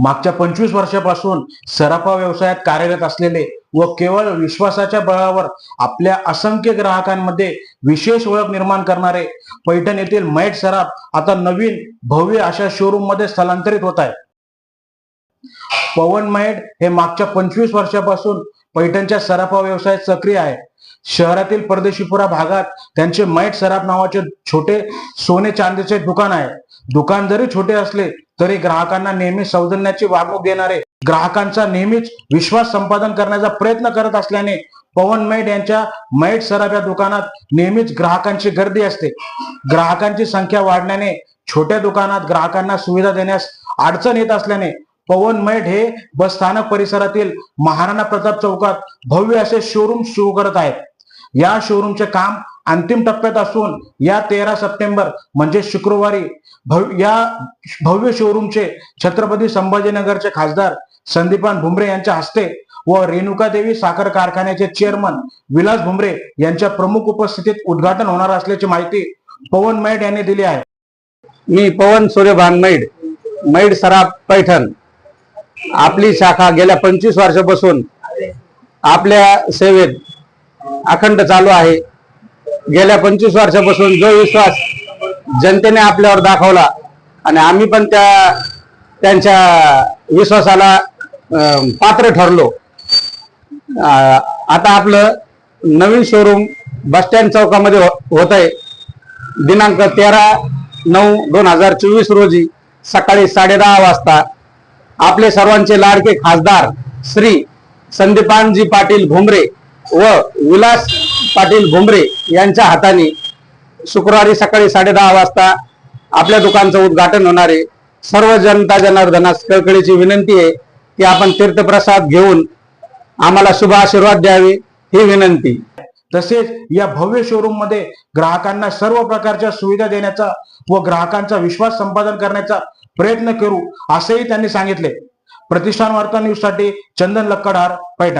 मागच्या पंचवीस वर्षापासून सराफा व्यवसायात कार्यरत असलेले व केवळ विश्वासाच्या बळावर आपल्या असंख्य ग्राहकांमध्ये विशेष ओळख निर्माण करणारे पैठण येथील मैट सराफ आता नवीन भव्य अशा शोरूममध्ये स्थलांतरित होत आहे पवन मैट हे मागच्या पंचवीस वर्षापासून पैठणच्या सराफा व्यवसायात सक्रिय आहे शहरातील परदेशीपुरा भागात त्यांचे मैट सराफ नावाचे छोटे सोने चांदीचे दुकान आहे. दुकान जरी छोटे असले तरी ग्राहकांना नेहमी सौजन्याची वागणूक देणारे ग्राहकांचा नेहमीच विश्वास संपादन करण्याचा प्रयत्न करत असल्याने पवन मैट यांच्या मैट सराफ या दुकानात नेहमीच ग्राहकांची गर्दी असते. ग्राहकांची संख्या वाढल्याने छोट्या दुकानात ग्राहकांना सुविधा देण्यास अडचण येत असल्याने पवन मैट हे बस स्थानक परिसरातील महाराणा प्रताप चौकात भव्य असे शोरूम सुरू करत आहेत. या शोरूमचे काम अंतिम टप्प्यात असून या तेरा सप्टेंबर म्हणजे शुक्रवारी भव- या भव्य शोरूमचे छत्रपती संभाजीनगरचे खासदार संदीपान भुमरे यांच्या हस्ते व रेणुका देवी साखर कारखान्याचे चेअरमन विलास भुमरे यांच्या प्रमुख उपस्थितीत उद्घाटन होणार असल्याची माहिती पवन मैड यांनी दिली आहे. मी पवन सूर्यभान मैड मैड सराफ पैठण. आपली शाखा गेल्या पंचवीस वर्षापासून आपल्या सेवेत अखंड चालू आहे. गेल्या पंचवीस वर्षापासून जो विश्वास जनतेने आपल्यावर दाखवला आणि आम्ही पण त्या त्यांच्या विश्वासाला पात्र ठरलो. आता आपलं नवीन शोरूम बस स्टँड चौकामध्ये हो, होत आहे दिनांक तेरा नऊ दोन हजार चोवीस रोजी सकाळी साडेदहा वाजता आपले सर्वांचे लाडके खासदार श्री संदीपानजी पाटील भुमरे व विलास पाटील भुमरे यांच्या हाताने शुक्रवारी सकाळी साडेदहा वाजता आपल्या दुकानचं उद्घाटन होणार आहे. सर्व जनता जनार्दनास कळकळीची विनंती आहे की आपण तीर्थप्रसाद घेऊन आम्हाला शुभ आशीर्वाद द्यावे ही विनंती. तसेच या भव्य शोरूममध्ये ग्राहकांना सर्व प्रकारच्या सुविधा देण्याचा व ग्राहकांचा विश्वास संपादन करण्याचा प्रयत्न करू असेही त्यांनी सांगितले. प्रतिष्ठान वार्ता न्यूजसाठी चंदन लक्कडार पैठण.